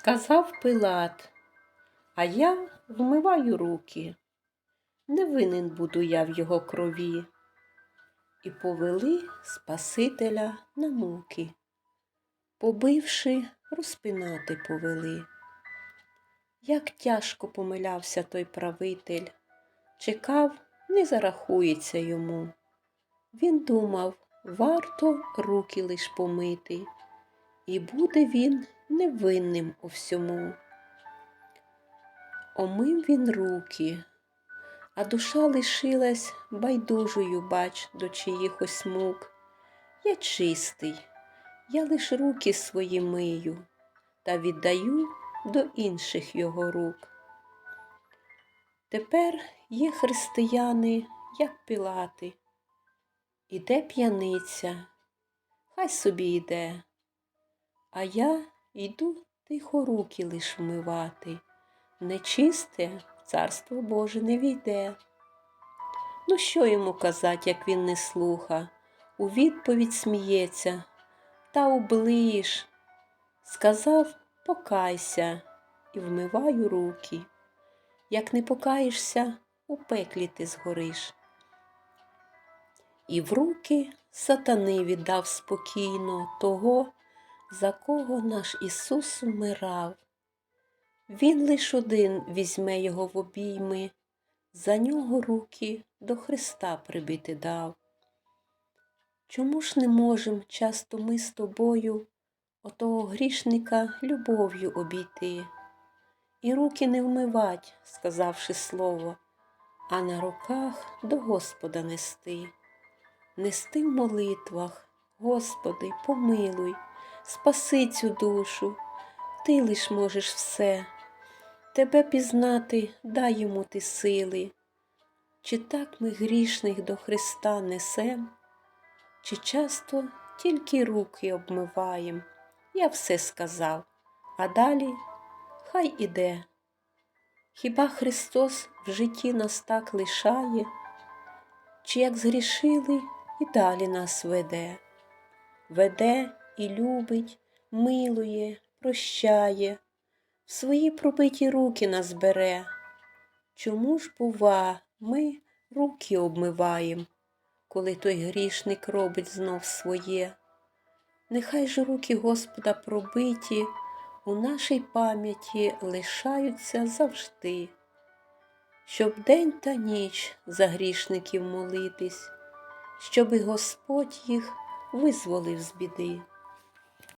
Сказав Пилат, а я вмиваю руки. Не винен буду я в його крові. І повели Спасителя на муки, побивши, розпинати повели. Як тяжко помилявся той правитель, чекав, не зарахується йому. Він думав, варто руки лиш помити, і буде він невинним у всьому. Омив він руки, а душа лишилась байдужою, бач, до чиїхось мук. Я чистий, я лиш руки свої мию та віддаю до інших його рук. Тепер є християни, як пілати. Іде п'яниця, хай собі йде, а я йду тихо руки лиш вмивати. Нечисте царство Боже не війде. Ну, що йому казать, як він не слуха, у відповідь сміється, та оближ. Сказав, покайся і вмиваю руки. Як не покаєшся, у пеклі ти згориш. І в руки сатани віддав спокійно того, за кого наш Ісус умирав. Він лиш один візьме його в обійми, за нього руки до Христа прибити дав. Чому ж не можем часто ми з тобою отого грішника любов'ю обійти? І руки не вмивать, сказавши слово, а на руках до Господа нести, нести в молитвах, Господи, помилуй, спаси цю душу, ти лиш можеш все. Тебе пізнати дай йому ти сили. Чи так ми грішних до Христа несем, чи часто тільки руки обмиваєм, я все сказав, а далі хай іде. Хіба Христос в житті нас так лишає, чи як згрішили і далі нас веде, веде і любить, милує, прощає в свої пробиті руки нас бере. Чому ж, бува, ми руки обмиваєм, коли той грішник робить знов своє? Нехай ж руки Господа пробиті у нашій пам'яті лишаються завжди, щоб день та ніч за грішників молитись, щоби Господь їх визволив з біди.